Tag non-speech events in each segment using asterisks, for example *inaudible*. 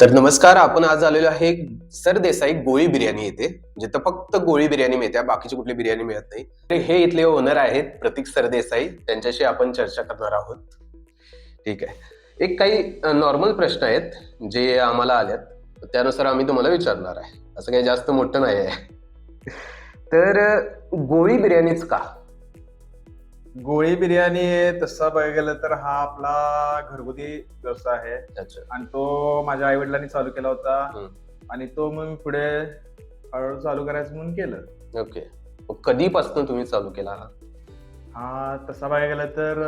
तर नमस्कार आपण आज आलेलो आहे सरदेसाई गोळी बिर्याणी येथे जिथं फक्त गोळी बिर्याणी मिळते बाकीची कुठली बिर्याणी मिळत नाही. तर हे इथले ओनर आहेत प्रतीक सरदेसाई त्यांच्याशी आपण चर्चा करणार आहोत. ठीक आहे. एक काही नॉर्मल प्रश्न आहेत जे आम्हाला आल्यात त्यानुसार आम्ही तुम्हाला विचारणार आहे. असं काही जास्त मोठं नाही आहे. तर गोळी बिर्याणीच का? गोळी बिर्याणी तसा बघायला गेलं तर हा आपला घरगुती व्यवसाय आहे. अच्छा. आणि तो माझ्या आई वडिलांनी चालू केला होता. आणि तो मग मी पुढे हळूहळू चालू करायचं म्हणून केलं. ओके. कधीपासून तुम्ही चालू केला हा? हा तसा बघायला गेलं तर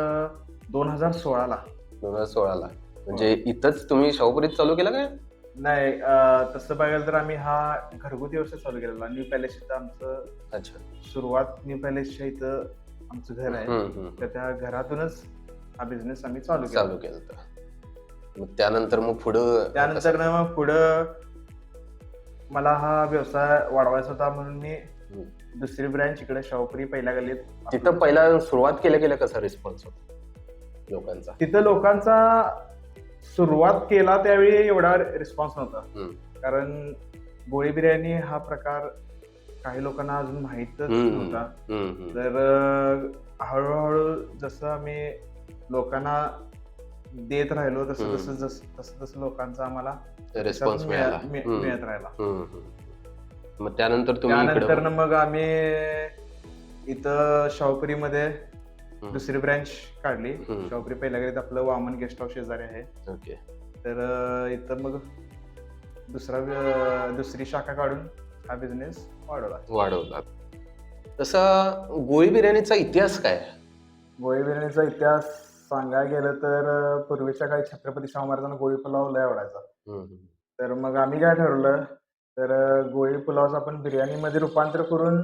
दोन हजार सोळाला. दोन हजार सोळाला. म्हणजे इथंच तुम्ही शाहूपुरीत चालू केला काय? नाही तसं बघायला गेलं तर आम्ही हा घरगुती व्यवसाय चालू केलेला. न्यू पॅलेस इथं आमचं अच्छा. सुरुवात न्यू पॅलेसच्या इथं आमचं घर आहे. तर त्या घरातूनच हा बिझनेस आम्ही चालू चालू केला होतं. मग त्यानंतर मग पुढं त्यानंतर ना मग पुढं मला हा व्यवसाय वाढवायचा होता म्हणून मी. दुसरी ब्रँच इकडे शाहूपुरी पहिल्या गल्लीत तिथं पहिला सुरुवात केल्या केल्या कसा रिस्पॉन्स होता लोकांचा तिथं लोकांचा सुरुवात केला त्यावेळी एवढा रिस्पॉन्स नव्हता. कारण गोळी बिर्याणी हा प्रकार काही लोकांना अजून माहीतच. नव्हता. तर हळूहळू जसं आम्ही लोकांना देत राहिलो तसं. तसं जसं तसं तसं लोकांचा आम्हाला रिस्पॉन्स. मिळत राहिला. मग त्यानंतर तुम्ही त्यानंतर मग आम्ही इथं शाहूपुरीमध्ये दुसरी ब्रँच काढली. शाहूपुरी पहिल्या आपलं वामन गेस्ट हाऊस शेजारी आहे ओके तर इथं मग दुसरा दुसरी शाखा काढून हा बिझनेस वाढवला वाढवला तसा गोळी बिर्याणीचा इतिहास काय? गोळी बिर्याणीचा इतिहास सांगायला गेलं तर पूर्वीच्या काळी छत्रपती शाहू महाराजांना गोळी पुलाव लय आवडायचा. तर मग आम्ही काय ठरवलं तर गोळी पुलावचं आपण बिर्याणीमध्ये रूपांतर करून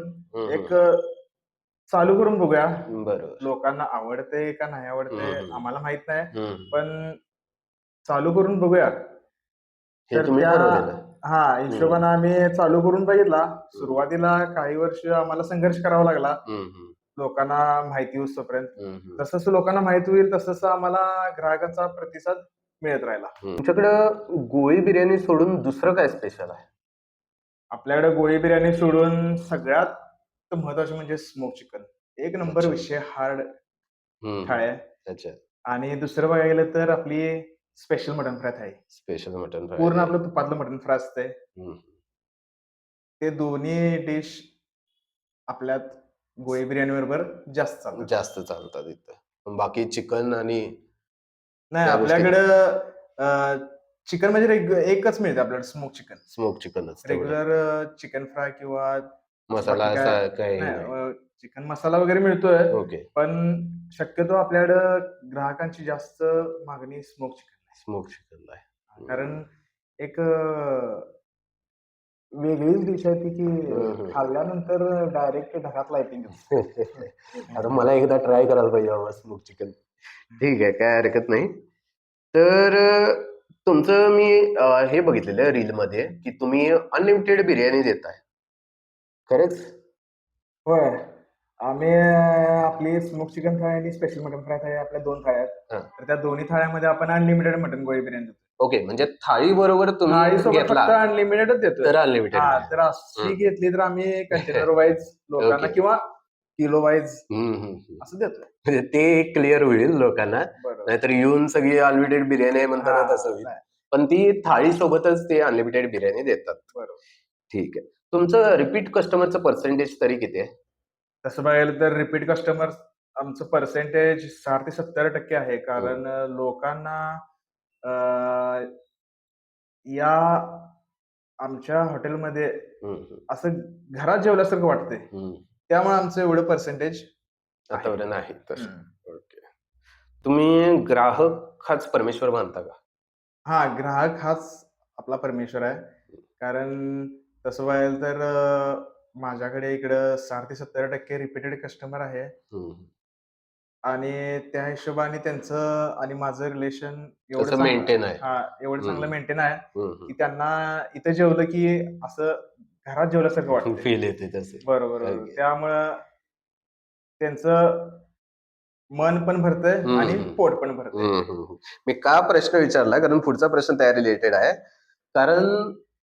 एक चालू करून बघूया. बरोबर लोकांना आवडते का नाही आवडते. आम्हाला माहीत नाही. पण चालू करून बघूया तर त्या- हा हिशोबानं आम्ही चालू करून बघितला. सुरुवातीला काही वर्ष आम्हाला संघर्ष करावा लागला. लोकांना माहिती होईपर्यंत हम्म. जसं लोकांना माहिती होईल तसं आम्हाला ग्राहकांचा प्रतिसाद मिळत राहिला. तुमच्याकडं गोळी बिर्याणी सोडून दुसरं काय स्पेशल आहे? आपल्याकडे गोळी बिर्याणी सोडून सगळ्यात महत्त्वाचे म्हणजे स्मोक चिकन एक नंबर. विषय हार्ड हम्म. थाळी आहे अच्छा. आणि दुसरं बघायला गेलं तर आपली स्पेशल मटन फ्राय थाळी. स्पेशल मटन पूर्ण आपलं तुपातलं मटन फ्राय असते हम्म. ते दोन्ही डिश आपल्यात गोळी बिर्याणी बरोबर जास्त चालतात. जास्त चालतात इथं. बाकी चिकन आणि नाही त्या गोष्टी- आपल्याकडं चिकन म्हणजे रेग- एकच मिळते आपल्याकडे स्मोक चिकन स्मोक चिकनच तेवढं. रेग्युलर चिकन फ्राय किंवा मसाला बाकी असा काय- काही. नाही चिकन मसाला वगैरे मिळतोय. ओके. पण शक्यतो आपल्याकडं ग्राहकांची जास्त मागणी स्मोक चिकन स्मोक चिकन आहे आहे कारण एक वेगळीच डिश आहे ती. की खाल्ल्यानंतर डायरेक्ट ढगात लाइटिंग आता मला एकदा ट्राय करायला पाहिजे बाबा स्मोक चिकन ठीक आहे काय हरकत नाही. तर तुमचं मी हे बघितलेलं रील मध्ये की तुम्ही अनलिमिटेड बिर्याणी देताय. खरंच? होय. आम्ही आपली स्मोक चिकन फ्राय आणि स्पेशल मटन फ्राय थाळी आपल्या दोन थाळ्या हा. आहेत तर त्या दोन्ही थाळ्यामध्ये आपण अनलिमिटेड मटन गोळी बिर्याणी देतो ओके म्हणजे थाळी बरोबर तुम्ही घेतला. फक्त अनलिमिटेडच देतो तर अनलिमिटेड हा तर अशी हम्म. घेतली तर आम्ही कंटेनर वाईज लोकांना Okay. किंवा किलो वाईज असं देतो म्हणजे ते क्लिअर होईल लोकांना. बरोबर. नाहीतर येऊन सगळी अनलिमिटेड बिर्याणी आहे म्हणताना हा, तसं होईल. नाही, पण ती थाळी सोबतच ते अनलिमिटेड बिर्याणी देतात. बरोबर. ठीक आहे. तुमचं रिपीट कस्टमरचं पर्सेंटेज तरी किती आहे? तसं बघायला तर रिपीट कस्टमर आमचं पर्सेंटेज साठ ते सत्तर टक्के आहे. कारण लोकांना अं, या आमच्या हॉटेलमध्ये हम्म, असं घरात जेवल्यासारखं वाटतंय. हम्म. त्यामुळे आमचं एवढं पर्सेंटेज आतापर्यंत आहे तसं. ओके. तुम्ही ग्राहक हाच परमेश्वर मानता का? हा ग्राहक हाच आपला परमेश्वर आहे. कारण तसं बघायला तर अं, माझ्याकडे इकडं साठ ते सत्तर टक्के रिपीटेड कस्टमर आहे. आणि त्या हिशोबाने त्यांचं आणि माझं रिलेशन एवढं तसं maintain आहे. हा एवढं चांगलं. मेंटेन आहे की त्यांना इथं जेवलं की असं घरात जेवल्यासारखं. *laughs* वाटतं फील येते तसे बरोबर बरोबर. Okay. त्यामुळं त्यांचं मन पण भरतंय हम्म, आणि हम्म. पोट पण भरतंय हम्म, हम्म, हम्म. मी का प्रश्न विचारला कारण पुढचा प्रश्न त्या रिलेटेड आहे कारण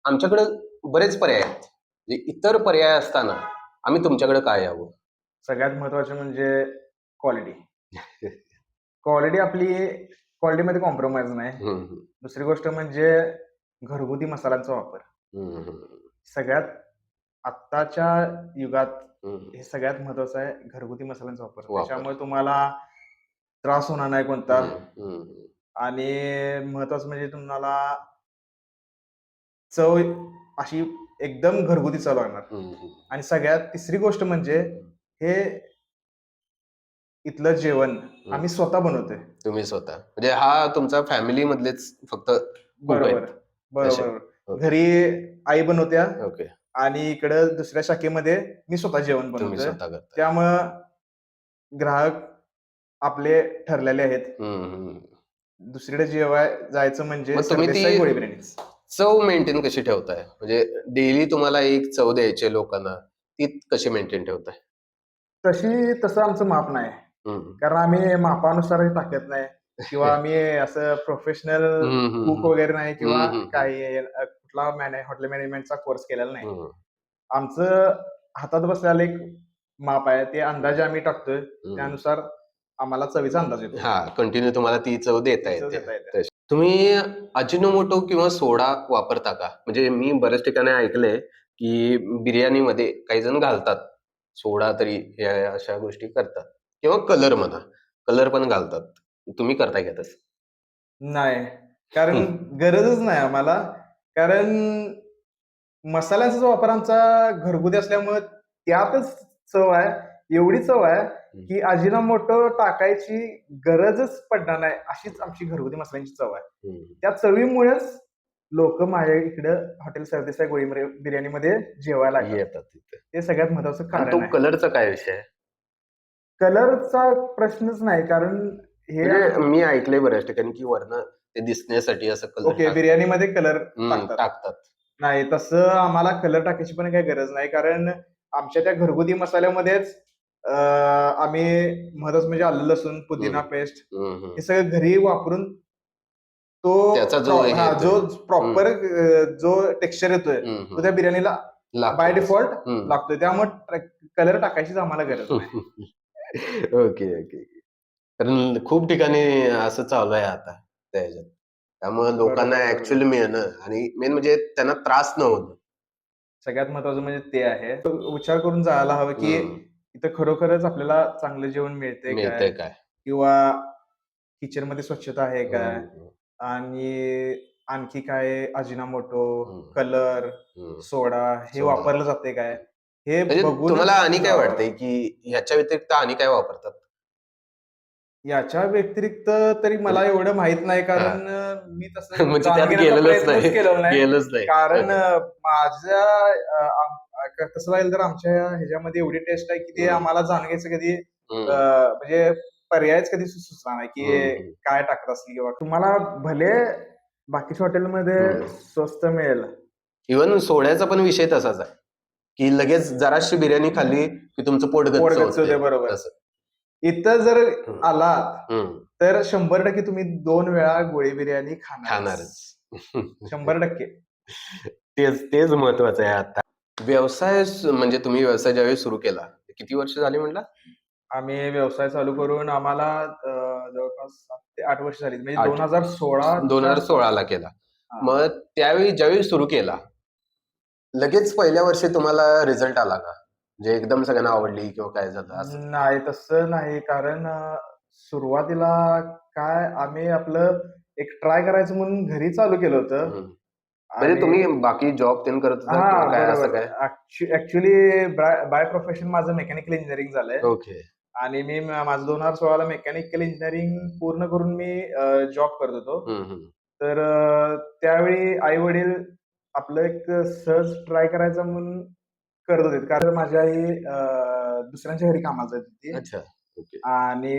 आमच्याकडे बरेच पर्याय आहेत म्हणजे इतर पर्याय असताना आम्ही तुमच्याकडे काय यावं? सगळ्यात महत्त्वाचे म्हणजे क्वालिटी क्वालिटी *laughs* आपली क्वालिटीमध्ये कॉम्प्रोमाइज नाही. दुसरी गोष्ट म्हणजे घरगुती मसाल्यांचा वापर. सगळ्यात आत्ताच्या युगात. हे सगळ्यात महत्वाचं आहे घरगुती मसाल्यांचा वापर. त्याच्यामुळे तुम्हाला त्रास होणार नाही कोणता. आणि महत्वाचं म्हणजे तुम्हाला चव अशी एकदम घरगुती हम्म, हम्म. आणि सगळ्यात तिसरी गोष्ट म्हणजे हे इथलं जेवण आम्ही स्वतः बनवतोय. तुम्ही स्वतः. म्हणजे हा तुमचा फॅमिली मधलेच फक्त बरोबर. बरोबर. घरी आई बनवत्या ओके. आणि इकडं दुसऱ्या शाखेमध्ये मी स्वतः जेवण बनवतोय. त्यामुळं ग्राहक आपले ठरलेले आहेत. दुसरीकडे जेवाय जायचं म्हणजे चव मेंटेन कशी ठेवताय? म्हणजे डेली तुम्हाला एक चव द्यायची आहे लोकांना ती कशी मेंटेन ठेवताय? तशी तसं आमचं माप नाही. हम्म. कारण आम्ही मापानुसार टाकत नाही. किंवा आम्ही असं प्रोफेशनल हम्म, हम्म, कुक वगैरे नाही किंवा हम्म, हम्म. काही अ, कुठला मॅने हॉटेल मॅनेजमेंटचा कोर्स केलेला नाही. हम्म, आमचं हातात बसलेलं एक माप आहे ते अंदाजे आम्ही टाकतोय. हम्म. त्यानुसार आम्हाला चवीचा अंदाज येतो. हा कंटिन्यू तुम्हाला ती चव देता चव येते. देता येते. तुम्ही अजिनोमोटो किंवा सोडा वापरता का? म्हणजे मी बऱ्याच ठिकाणी ऐकलंय की बिर्याणीमध्ये काही जण घालतात. सोडा तरी या या अशा गोष्टी करतात. किंवा कलर म्हणा कलर पण घालतात. तुम्ही करताय का तसं? नाही. कारण गरजच नाही आम्हाला. कारण मसाल्यांचा जो वापर आमचा घरगुती असल्यामुळे त्यातच चव आहे. एवढी चव आहे की अजिनामोटो टाकायची गरजच पडणार नाही अशीच आमची घरगुती मसाल्यांची चव आहे. त्या चवीमुळेच लोक माझ्या इकडं हॉटेल सरदेसाई गोळी बिर्या- बिर्याणीमध्ये जेवायला येतात हे सगळ्यात महत्वाचं कारण तो कलरचा काय विषय? कलरचा प्रश्नच नाही कारण हे म्हणजे मी ऐकलंय बऱ्याच ठिकाणी की वर्ण ते दिसण्यासाठी असं ओके कलर बिर्याणीमध्ये कलर टाकतात. नाही तसं आम्हाला कलर टाकायची पण काही गरज नाही कारण आमच्या त्या घरगुती मसाल्यामध्येच आम्ही महत्वाचं म्हणजे आलं लसूण पुदिना. पेस्ट. हे सगळं घरी वापरून तो जो हे प्रॉपर जो टेक्स्चर येतोय तो. त्या बिर्याणीला. By default. लागतोय त्यामुळे कलर टाकायचीच आम्हाला गरज *laughs* ओके ओके कारण खूप ठिकाणी असं चालू आहे आता त्या ह्याच्यात त्यामुळे लोकांना. ऍक्च्युअली मिळणं आणि मेन म्हणजे त्यांना त्रास न होणं सगळ्यात महत्वाचं म्हणजे ते आहे तो विचार करून जायला हवं की. इथं खरोखरच आपल्याला चांगलं जेवण मिळतंय मिळतंय काय? काय किंवा किचनमध्ये स्वच्छता आहे काय? हम्म, आणि आणखी काय? अजिनामोटो हम्म. कलर हम्म. सोडा हे सोडा. वापरलं जाते काय? हे म्हणजे बघून तुम्हाला आणि काय वाटतंय की ह्याच्या व्यतिरिक्त आणि काय वापरतात? याच्या व्यतिरिक्त तरी मला एवढं माहीत नाही कारण मी तसं *laughs* म्हणजे जाणून त्यात घेण्याचा गेलेलंच प्रयत्नच नाही. केलेला नाही. गेलंच नाही. कारण. अं, माझ्या अं, आम- कसं राहील तर आमच्या ह्याच्यामध्ये एवढी टेस्ट आहे की ते. आम्हाला जाणून घ्यायचं कधी. अं, म्हणजे पर्यायच कधी सु- सुचला नाही की. काय टाकत असतील किंवा तुम्हाला भले बाकीच्या हॉटेलमध्ये. स्वस्त मिळेल इव्हन सोड्याचा पण विषय तसाच आहे की लगेच जराशी बिर्याणी खाल्ली की तुमचं पोट गच्च पोट गच्च होतंय. होते, बरोबर. तसं. इथं जर हम्म. आलात हम्म. तर शंभर टक्के तुम्ही दोन वेळा गोळी बिर्याणी खाणार खाणारच शंभर टक्के *laughs* तेच तेच महत्वाचं आहे आता व्यवसाय स- म्हणजे तुम्ही व्यवसाय ज्यावेळी सुरू केला किती वर्ष झाली म्हटलं आम्ही व्यवसाय चालू करून आम्हाला अं, जवळपास सात ते आठ वर्ष झाली. म्हणजे आठ. दोन हजार सोळा दोन हजार सोळाला केला. हा. मग त्यावेळी ज्यावेळी सुरू केला लगेच पहिल्या वर्षी तुम्हाला रिझल्ट आला का? म्हणजे एकदम सगळ्यांना आवडली किंवा काय झालं असं? नाही तसं नाही. कारण अं, सुरुवातीला काय आम्ही आपलं एक ट्राय करायचं म्हणून घरी चालू केलं होतं. हम्म. म्हणजे तुम्ही बाकी जॉब तेन करत काय असं काय? ऍक्च्युली बाय प्रोफेशन माझं मेकॅनिकल इंजिनिअरिंग झालंय. ओके आणि मी माझं दोन हजार सोळाला मेकॅनिकल इंजिनिअरिंग पूर्ण करून मी जॉब करत होतो. तर त्यावेळी आई वडील आपलं एक सहज ट्राय करायचा म्हणून करत होते. कारण माझी आई दुसऱ्यांच्या घरी कामाला जात होती. आणि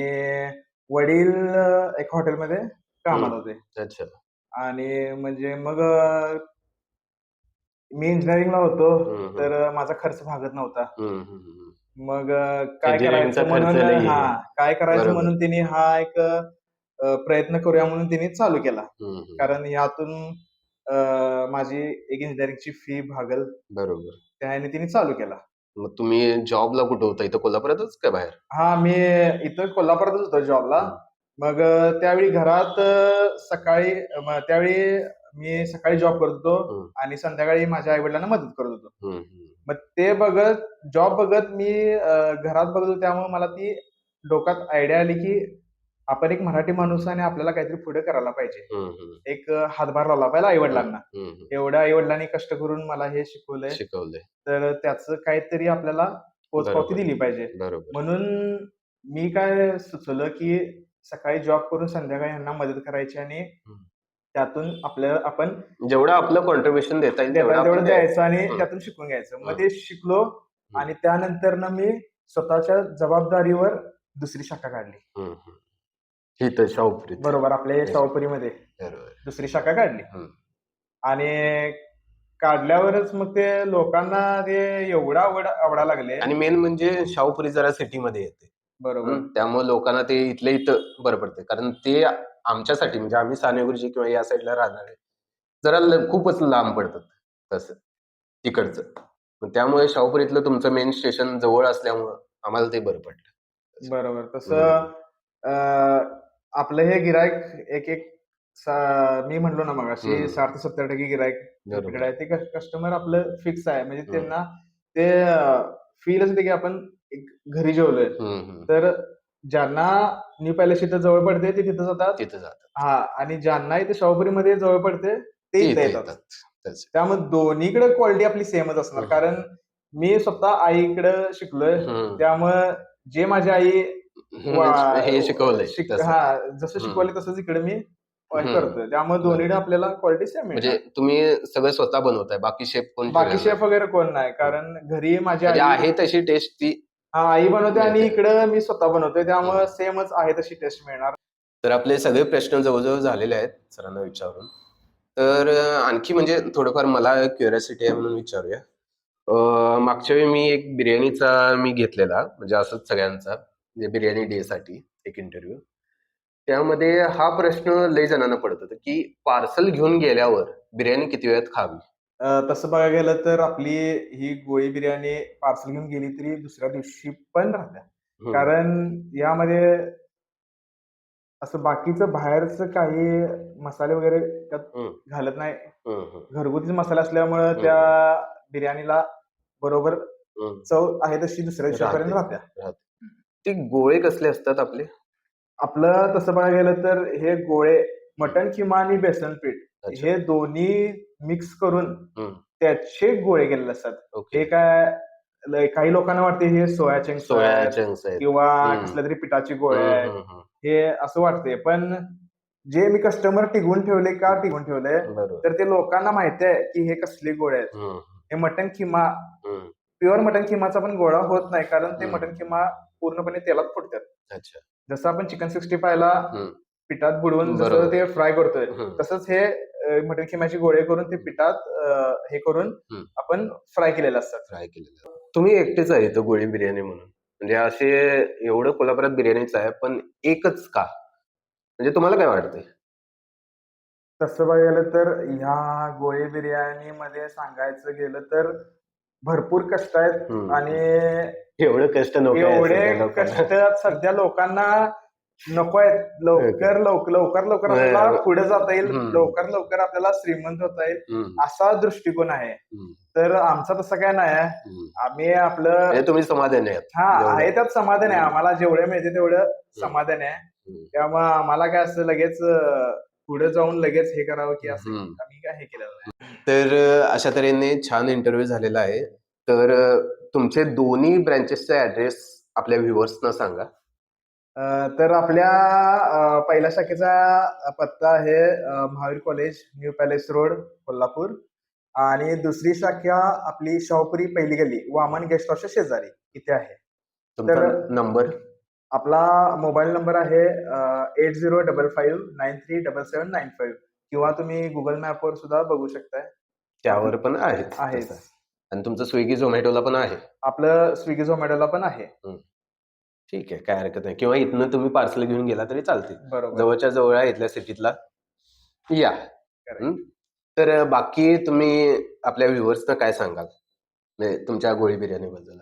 वडील एका हॉटेलमध्ये कामाला. होते. अच्छा. आणि म्हणजे मग मी इंजिनिअरिंगला होतो हम्म, तर माझा खर्च भागत नव्हता हम्म, हम्म, हम्म. मग काय करायचं खर्च म्हणून लई आहे. हा काय करायचं बरोबर. म्हणून तिने हा एक अं, प्रयत्न करूया म्हणून तिने चालू केला हम्म, हम्म. कारण यातून अं, माझी एक इंजिनिअरिंगची फी भागल बरोबर त्याने तिने चालू केला मग तुम्ही जॉबला कुठं होता इथं कोल्हापुरातच का बाहेर हा मी इथं कोल्हापुरातच होतो जॉबला हम्म. मग त्यावेळी घरात सकाळी त्यावेळी मी सकाळी जॉब करत होतो. आणि संध्याकाळी माझ्या आई वडिलांना मदत करत होतो. मग ते बघत जॉब बघत मी घरात बघत होतो त्यामुळे मला ती डोक्यात आयडिया आली की आपण एक मराठी माणूस आणि आपल्याला काहीतरी पुढे करायला पाहिजे. एक हातभार लावला पाहिजे आई वडिलांना. एवढ्या आई वडिलांनी कष्ट करून मला हे शिकवलंय शिकवलंय तर त्याचं काहीतरी आपल्याला पोचपावती. दिली पाहिजे म्हणून मी काय सुचवलं की सकाळी जॉब करून संध्याकाळी यांना मदत करायची आणि. त्यातून आपल्याला आपण जेवढं आपलं कॉन्ट्रीब्युशन देता येईल तेवढं द्यायचं आणि. त्यातून शिकून घ्यायचं मग. ते शिकलो आणि त्यानंतर ना मी स्वतःच्या जबाबदारीवर दुसरी शाखा काढली हम्म. इथं शाहूपुरीत बरोबर आपल्या. शाहूपुरीमध्ये दुसरी शाखा काढली. आणि काढल्यावरच मग ते लोकांना ते एवढं आवड आवडायला लागले आणि मेन म्हणजे शाहूपुरी जरा सिटीमध्ये येते बरोबर. त्यामुळे लोकांना ते इथल्या इथं बरं पडते कारण ते आमच्यासाठी म्हणजे आम्ही सानेगुरुजी किंवा या साईडला राहणारे जरा ल- खूपच लांब पडतात तसं तिकडचं. मग त्यामुळे शाहूपुरीतलं तुमचं मेन स्टेशन जवळ असल्यामुळं आम्हाला ते बरं पडलं. बरोबर. तसं अं, आपलं हे गिरायक एक एक सा- मी म्हणलो ना मग अशी. साठ ते सत्तर टक्के गिरायक बरोबर. आहे. ते कस्टमर आपलं फिक्स आहे. म्हणजे. त्यांना ते फील असते की आपण घरी जेवलोय. तर ज्यांना न्यू पॅलेस इथं जवळ पडते ते तिथं जातात तिथं जातात हा आणि ज्यांना इथे शाहूपुरीमध्ये जवळ पडते ते इथे येतात. त्यामुळे दोन्हीकडे क्वालिटी आपली सेमच असणार हम्म. कारण मी स्वतः आईकडे शिकलोय. त्यामुळं जे माझी आई हे शिकवलंय. हा जसं. शिकवले तसंच इकडे मी. करतोय त्यामुळे दोन्हीकडे आपल्याला क्वालिटी सेम म्हणजे तुम्ही सगळं स्वतः बनवताय बाकी शेफ कोण बाकी शेफ वगैरे कोण नाही कारण घरी माझी म्हणजे आई आहे तशी टेस्ट ती हा आई बनवते आणि. इकडे मी स्वतः बनवतोय त्यामुळे. सेमच आहे तशी टेस्ट मिळणार. तर आपले सगळे प्रश्न जवळजवळ झालेले आहेत सरांना विचारून. तर आणखी म्हणजे थोडंफार मला क्युरियोसिटी आहे म्हणून विचारूया. मागच्या वेळी मी एक बिर्याणीचा मी घेतलेला म्हणजे असंच सगळ्यांचा म्हणजे बिर्याणी डे साठी एक इंटरव्ह्यू त्यामध्ये हा प्रश्न लय जणांना पडत होता की पार्सल घेऊन गेल्यावर बिर्याणी किती वेळात खावी? अं, तसं बघायला गेलं तर आपली ही गोळी बिर्याणी पार्सल घेऊन गेली तरी दुसऱ्या दिवशी पण राहत्या. कारण यामध्ये असं बाकीचं बाहेरचं काही मसाले वगैरे त्यात. घालत नाही हम्म, हम्म, घरगुती मसाले असल्यामुळे. त्या बिर्याणीला बरोबर. चव आहे तशी दुसऱ्या दिवसापर्यंत राहते. राहत्या ते गोळे कसले असतात आपले आपलं तसं बघायला गेलं तर हे गोळे मटण किमा आणि बेसन पीठ अच्छा. हे दोन्ही मिक्स करून. त्याचे गोळे केलेले असतात हे काय काही लोकांना वाटते हे सोया चंक्स किंवा. कसल्या तरी पिठाची गोळे आहेत. हे असं वाटते पण जे मी कस्टमर टिकवून ठेवले का टिकवून ठेवले तर ते लोकांना माहिती आहे की हे कसले गोळे आहेत हे मटण किमा. प्युअर मटन किमाचा पण गोळा होत नाही कारण ते. मटन किमा पूर्णपणे तेलात फुटतात जसं आपण चिकन सिक्स्टी फायला. पिठात बुडवून जसं. ते फ्राय करतोय. तसंच हे मटन किमाचे गोळे करून ते पिठात हे करून. आपण फ्राय केलेले असतात ट्राय केलेलं तुम्ही एकटेच आहे इथं गोळी बिर्याणी म्हणून म्हणजे असे एवढं कोल्हापुरात बिर्याणीच आहे पण एकच का म्हणजे तुम्हाला काय वाटतंय तसं बघायला तर ह्या गोळी बिर्याणी मध्ये सांगायचं गेलं तर भरपूर कष्ट आहेत. आणि एवढं कष्ट नको आहे एवढे. कष्ट सध्या लोकांना नको आहेत. लवकर लवकर लवकर लवकर आपल्याला. पुढे जाता येईल. लवकर लवकर आपल्याला श्रीमंत होता येईल. असा दृष्टिकोन आहे. तर आमचा तसं काय नाही. आहे. आम्ही आपलं म्हणजे तुम्ही समाधानी आहात. हा. आहे त्यात समाधान आहे. आम्हाला जेवढे मिळते तेवढं समाधान आहे. त्यामुळे आम्हाला काय असं लगेच पुढे जाऊन लगेच हे करावं की असं. आम्ही काय हे केलेलं नाही. तर अशा तऱ्हेने छान इंटरव्ह्यू झालेला आहे. तर तुमचे दोन्ही ब्रँचेसचे ऍड्रेस आपल्या व्ह्युअर्सना सांगा. तर आपल्या पहिल्या शाखेचा पत्ता आहे Mahavir college new palace road Kolhapur. आणि दुसरी शाखा आपली शाहपुरी पहिली गल्ली वामन गेस्ट हाऊसच्या शेजारी इथे आहे. तर- नंबर? आपला मोबाईल नंबर आहे eight zero double five nine three double seven nine five. किंवा तुम्ही गुगल मॅपवर सुद्धा बघू शकताय. त्यावर पण आहे आहे तसं. आणि तुमचं स्विगी झोमॅटोला पण आहे. आपलं स्विगी झोमॅटोला पण आहे. ठीक आहे काय हरकत नाही. किंवा इथनं तुम्ही पार्सल घेऊन गेला तरी चालते बरोबर. जवळच्या जवळ आहे इथल्या सिटीतला या. Correct. हं? तर बाकी तुम्ही आपल्या व्ह्युअर्सना काय सांगाल? म्हणजे तुमच्या गोळी बिर्याणी बद्दल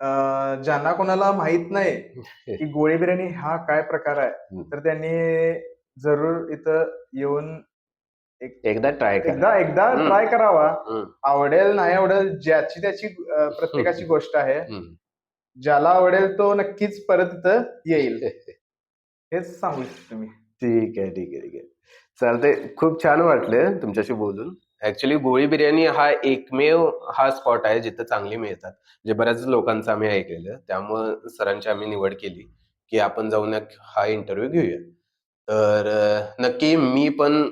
अं, ज्यांना कोणाला माहीत नाही *laughs* की गोळी बिर्याणी हा काय प्रकार आहे हम्म. तर त्यांनी जरूर इथं येऊन एकदा ट्राय करा. एकदा एकदा हम्म. ट्राय करावा. आवडेल नाही आवडेल ज्याची त्याची अं, प्रत्येकाची गोष्ट आहे. ज्याला आवडेल तो नक्कीच परत इथं येईल. *laughs* हेच सांगू इच्छितो मी. ठीक आहे ठीक आहे ठीक आहे. चालतंय. खूप छान वाटलं तुमच्याशी बोलून. ऍक्च्युली गोळी बिर्याणी हा एकमेव हा स्पॉट आहे जिथं चांगली मिळतात. जे बऱ्याच लोकांचं आम्ही ऐकलेलं. त्यामुळं सरांची आम्ही निवड केली की आपण जाऊन हा इंटरव्ह्यू घेऊया. तर नक्की मी पण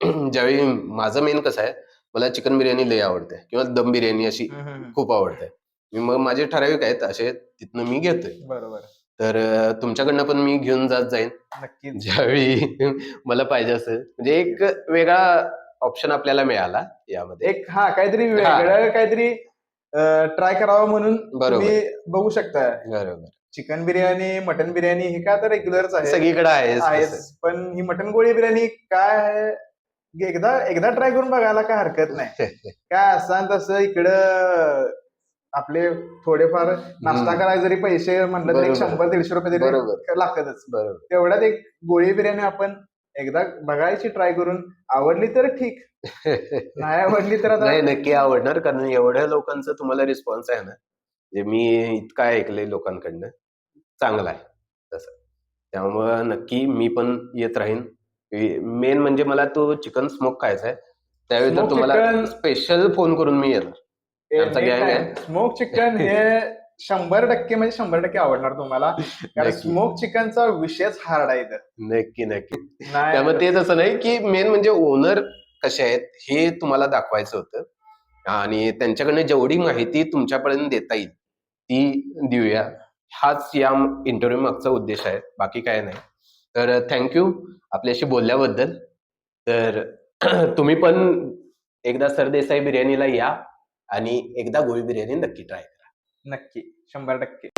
*clears throat* ज्यावेळी माझं मेन कसं आहे मला चिकन बिर्याणी लई आवडते. किंवा दम बिर्याणी अशी खूप आवडते. मी मग माझे ठराविक आहेत असे तिथनं मी घेतोय. बरोबर. तर अं, तुमच्याकडनं पण मी घेऊन जात जाईन. नक्कीच. ज्यावेळी *laughs* मला पाहिजे असेल म्हणजे एक वेगळा ऑप्शन आपल्याला मिळाला यामध्ये. एक हा काहीतरी हा. वेगळं काहीतरी ट्राय करावं म्हणून बरोबर. तुम्ही बघू शकता. बरोबर. चिकन बिर्याणी मटन बिर्याणी हे काय तर रेग्युलरच आहे सगळीकडे आहेच तसं. पण ही मटन गोळी बिर्याणी काय आहे? एकदा एकदा ट्राय करून बघायला काय हरकत नाही. *laughs* काय असं तसं इकडं आपले थोडेफार नाश्ता. करायला जरी पैसे म्हटलं तर. शंभर दीडशे रुपये. तरी लागतातच बरोबर. तेवढ्यात एक गोळी बिर्याणी आपण एकदा बघायची ट्राय करून. आवडली तर ठीक. *laughs* नाही आवडली तर नाही नक्की आवडणार कारण एवढ्या लोकांचा तुम्हाला रिस्पॉन्स आहे ना जे मी इतका ऐकलंय लोकांकडनं चांगला आहे. तसं. त्यामुळं नक्की मी पण येत राहीन. मेन म्हणजे मला तो चिकन स्मोक खायचा आहे. त्यावेळी तर तुम्हाला स्पेशल फोन करून मी येणार. आमचा gang आहे. स्मोक चिकन हे शंभर टक्के म्हणजे शंभर टक्के आवडणार तुम्हाला. कारण नक्की. स्मोक चिकनचा विषयच हार्ड आहे इथं नक्की नक्की. नाही त्यामुळे ते तसं नाही की मेन म्हणजे ओनर कसे आहेत हे तुम्हाला दाखवायचं होतं. आणि त्यांच्याकडनं जेवढी माहिती तुमच्यापर्यंत देता येईल ती देऊया. हाच या इंटरव्ह्यू मागचा उद्देश आहे बाकी काय नाही. तर थँक्यू आपल्याशी बोलल्याबद्दल. तर *clears throat* तुम्ही पण एकदा सरदेसाई बिर्याणीला या. आणि एकदा गोळी बिर्याणी नक्की ट्राय करा. नक्की. शंभर टक्के.